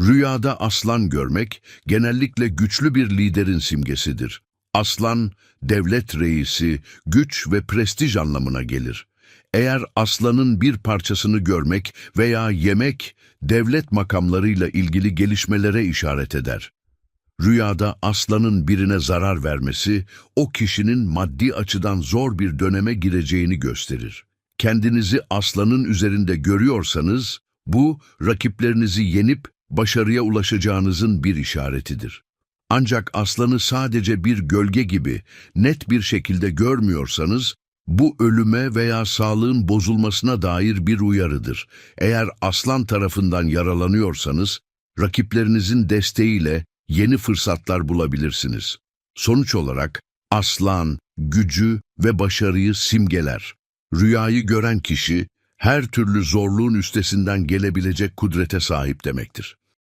Rüyada aslan görmek genellikle güçlü bir liderin simgesidir. Aslan, devlet reisi, güç ve prestij anlamına gelir. Eğer aslanın bir parçasını görmek veya yemek, devlet makamlarıyla ilgili gelişmelere işaret eder. Rüyada aslanın birine zarar vermesi, o kişinin maddi açıdan zor bir döneme gireceğini gösterir. Kendinizi aslanın üzerinde görüyorsanız, bu rakiplerinizi yenip başarıya ulaşacağınızın bir işaretidir. Ancak aslanı sadece bir gölge gibi net bir şekilde görmüyorsanız, bu ölüme veya sağlığın bozulmasına dair bir uyarıdır. Eğer aslan tarafından yaralanıyorsanız, rakiplerinizin desteğiyle yeni fırsatlar bulabilirsiniz. Sonuç olarak aslan, gücü ve başarıyı simgeler. Rüyayı gören kişi, her türlü zorluğun üstesinden gelebilecek kudrete sahip demektir.